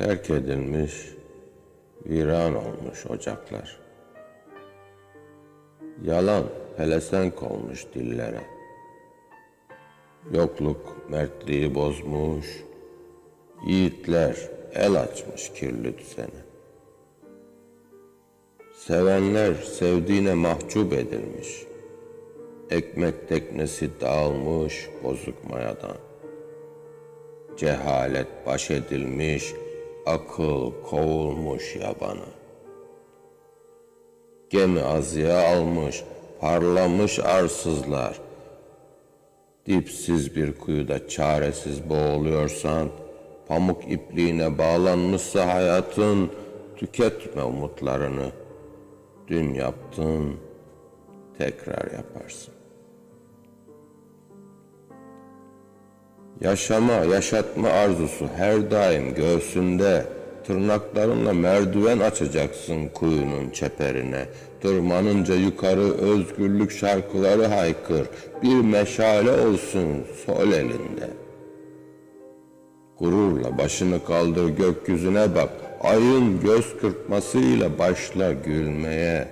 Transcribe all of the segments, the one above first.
Terk edilmiş, viran olmuş ocaklar. Yalan pelesenk olmuş dillere. Yokluk mertliği bozmuş, yiğitler el açmış kirli düzene. Sevenler sevdiğine mahcup edilmiş. Ekmek teknesi dağılmış bozuk mayadan. Cehalet baş edilmiş, akıl kovulmuş yabana. Gemi azıya almış, parlamış arsızlar. Dipsiz bir kuyuda çaresiz boğuluyorsan, pamuk ipliğine bağlanmışsa hayatın, tüketme umutlarını. Dün yaptın, tekrar yaparsın. Yaşama, yaşatma arzusu her daim göğsünde. Tırnaklarınla merdiven açacaksın kuyunun çeperine. Tırmanınca yukarı özgürlük şarkıları haykır. Bir meşale olsun sol elinde. Gururla başını kaldır gökyüzüne bak. Ayın göz kırpmasıyla başla gülmeye.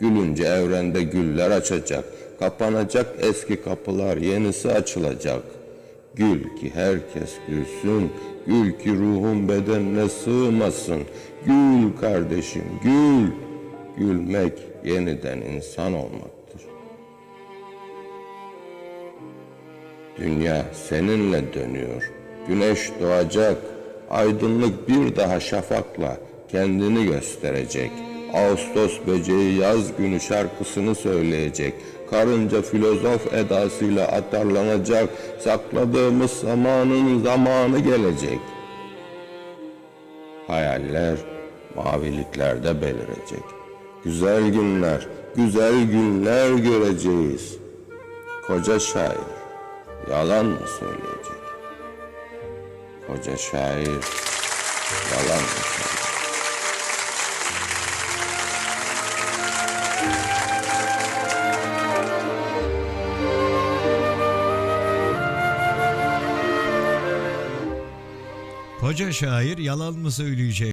Gülünce evrende güller açacak. Kapanacak eski kapılar, yenisi açılacak. Gül ki herkes gülsün. Gül ki ruhun bedenine sığmasın. Gül kardeşim, gül. Gülmek yeniden insan olmaktır. Dünya seninle dönüyor. Güneş doğacak. Aydınlık bir daha şafakla kendini gösterecek. Ağustos böceği yaz günü şarkısını söyleyecek. Karınca filozof edasıyla atarlanacak. Sakladığımız zamanın zamanı gelecek. Hayaller maviliklerde belirecek. Güzel günler, güzel günler göreceğiz. Koca şair yalan mı söyleyecek? Koca şair yalan mı söyleyecek? Koca şair yalan mı söyleyecek?